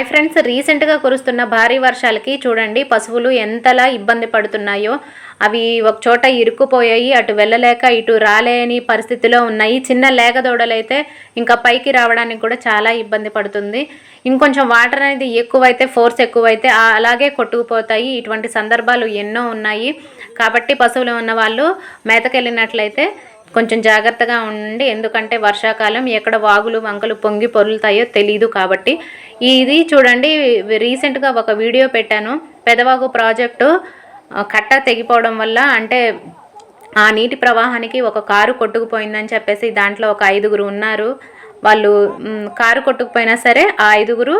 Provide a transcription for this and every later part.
Hi friends రీసెంట్గా కురుస్తున్న భారీ వర్షాలకి చూడండి పశువులు ఎంతలా ఇబ్బంది పడుతున్నాయో. అవి ఒక చోట ఇరుక్కుపోయాయి అటు వెళ్ళలేక ఇటు రాలేని పరిస్థితిలో ఉన్నాయి. చిన్న లేగదోడలైతే ఇంకా పైకి రావడానికి కూడా చాలా ఇబ్బంది పడుతుంది. ఇంకొంచెం వాటర్ అనేది ఎక్కువైతే ఫోర్స్ ఎక్కువైతే అలాగే కొట్టుకుపోతాయి. ఇటువంటి సందర్భాలు ఎన్నో ఉన్నాయి. కాబట్టి పశువులు ఉన్న వాళ్ళు మేతకెళ్ళినట్లయితే కొంచెం జాగ్రత్తగా ఉండండి. ఎందుకంటే వర్షాకాలం ఎక్కడ వాగులు వంకలు పొంగి పొరులుతాయో తెలియదు కాబట్టి. ఇది చూడండి రీసెంట్గా ఒక వీడియో పెట్టాను. పెదవాగు ప్రాజెక్టు కట్ట తెగిపోవడం వల్ల అంటే ఆ నీటి ప్రవాహానికి ఒక కారు కొట్టుకుపోయిందని చెప్పేసి దాంట్లో ఒక ఐదుగురు ఉన్నారు. వాళ్ళు కారు కొట్టుకుపోయినా సరే ఆ ఐదుగురు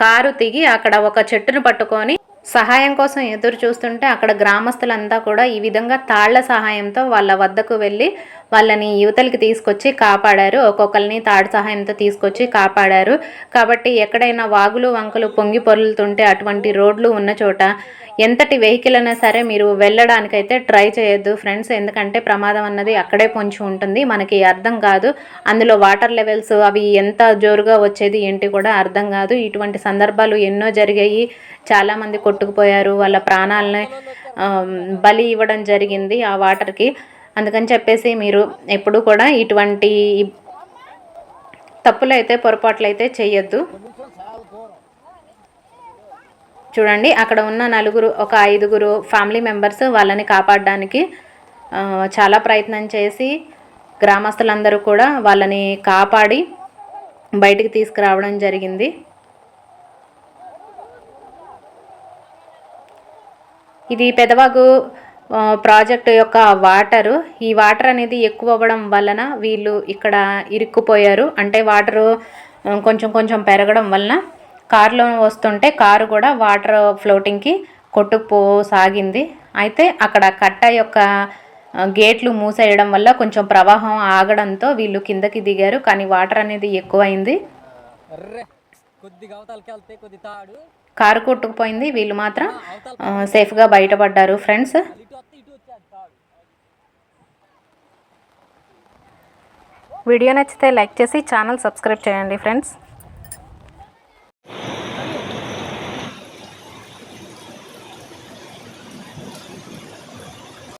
కారు దిగి అక్కడ ఒక చెట్టును పట్టుకొని సహాయం కోసం ఎదురు చూస్తుంటే అక్కడ గ్రామస్తులంతా కూడా ఈ విధంగా తాళ్ళ సహాయంతో వాళ్ళ వద్దకు వెళ్ళి వాళ్ళని యువతలకి తీసుకొచ్చి కాపాడారు. ఒక్కొక్కరిని తాడు సహాయంతో తీసుకొచ్చి కాపాడారు. కాబట్టి ఎక్కడైనా వాగులు వంకలు పొంగి పొరులుతుంటే అటువంటి రోడ్లు ఉన్న చోట ఎంతటి వెహికల్ అయినా సరే మీరు వెళ్ళడానికైతే ట్రై చేయొద్దు ఫ్రెండ్స్. ఎందుకంటే ప్రమాదం అన్నది అక్కడే పొంచి ఉంటుంది. మనకి అర్థం కాదు. అందులో వాటర్ లెవెల్స్ అవి ఎంత జోరుగా వచ్చేది ఏంటి కూడా అర్థం కాదు. ఇటువంటి సందర్భాలు ఎన్నో జరిగాయి. చాలామంది కొట్టుకుపోయారు. వాళ్ళ ప్రాణాలని బలి ఇవ్వడం జరిగింది ఆ వాటర్కి. అందుకని చెప్పేసి మీరు ఎప్పుడు కూడా ఇటువంటి తప్పులైతే పొరపాట్లయితే చేయొద్దు. చూడండి అక్కడ ఉన్న నలుగురు ఒక ఐదుగురు ఫ్యామిలీ మెంబర్స్ వాళ్ళని కాపాడడానికి చాలా ప్రయత్నం చేసి గ్రామస్తులందరూ కూడా వాళ్ళని కాపాడి బయటికి తీసుకురావడం జరిగింది. ఇది పెదవాగు ప్రాజెక్ట్ ప్రాజెక్టు యొక్క వాటరు. ఈ వాటర్ అనేది ఎక్కువ అవ్వడం వలన వీళ్ళు ఇక్కడ ఇరుక్కుపోయారు. అంటే వాటరు కొంచెం కొంచెం పెరగడం వలన కారులో వస్తుంటే కారు కూడా వాటర్ ఫ్లోటింగ్కి కొట్టుకుపోసాగింది. అయితే అక్కడ కట్ట యొక్క గేట్లు మూసేయడం వల్ల కొంచెం ప్రవాహం ఆగడంతో వీళ్ళు కిందకి దిగారు. కానీ వాటర్ అనేది ఎక్కువైంది. కారు కొట్టుకుపోయింది. వీళ్ళు మాత్రం సేఫ్గా బయటపడ్డారు ఫ్రెండ్స్. వీడియో నచ్చితే లైక్ చేసి ఛానల్ సబ్స్క్రైబ్ చేయండి ఫ్రెండ్స్.